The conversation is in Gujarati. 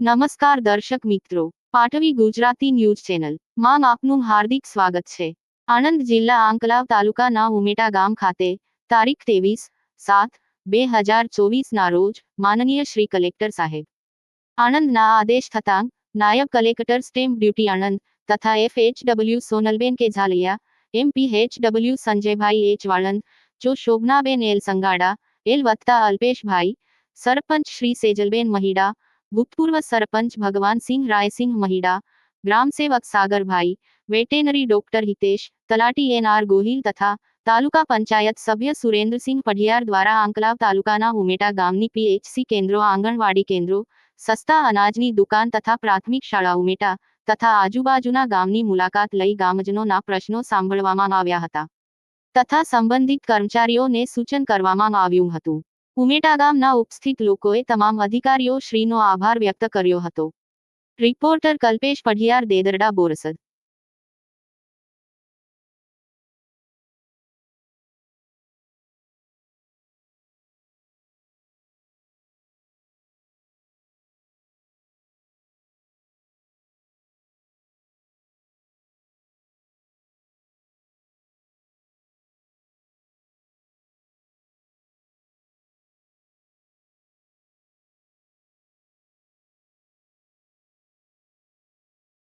નમસ્કાર દર્શક મિત્રો, પાટવી ગુજરાતી ન્યૂઝ ચેનલ. માં આપનું હાર્દિક સ્વાગત છે. આણંદ જિલ્લા આંકલાવ તાલુકાના ઉમેટા ગામ ખાતે, તારીખ ત્રેવીસ સાત બે હજાર ચોવીસના રોજ, માનનીય શ્રી કલેક્ટર સાહેબ. આણંદના આદેશ થતાં, નાયબ કલેક્ટર સ્ટેમ્પ ડ્યુટી આણંદ તથા F H W Sonalben K Zaliya MP H W Sanjaybhai H Valand જો શોભનાબેન એલ સંગાડા, એલ વત્તા અલ્પેશભાઈ, સરપંચ શ્રી સેજલબેન મહિડા ભૂતપૂર્વ સરપંચ ભગવાનસિંહ રાયસિંહ મહિડા, ગ્રામસેવક સાગરભાઈ, વેટેનરી ડોક્ટર હિતેશ, તલાટી એન આર ગોહિલ તથા તાલુકા પંચાયત સભ્ય સુરેન્દ્રસિંહ પઢિયાર દ્વારા આંકલાવ તાલુકાના ઉમેટા ગામની પીએચસી કેન્દ્રો, આંગણવાડી કેન્દ્રો, સસ્તા અનાજની દુકાન તથા પ્રાથમિક શાળા ઉમેટા તથા આજુબાજુના ગામની મુલાકાત લઈ ગામજનોના પ્રશ્નો સાંભળવામાં આવ્યા હતા તથા સંબંધિત કર્મચારીઓને સૂચન કરવામાં આવ્યું હતું. ઉમેટા ગામના ઉપસ્થિત લોકોએ તમામ અધિકારીઓ શ્રીનો આભાર વ્યક્ત કર્યો હતો. રિપોર્ટર કલ્પેશ પઢિયાર દેદરડા બોરસદ.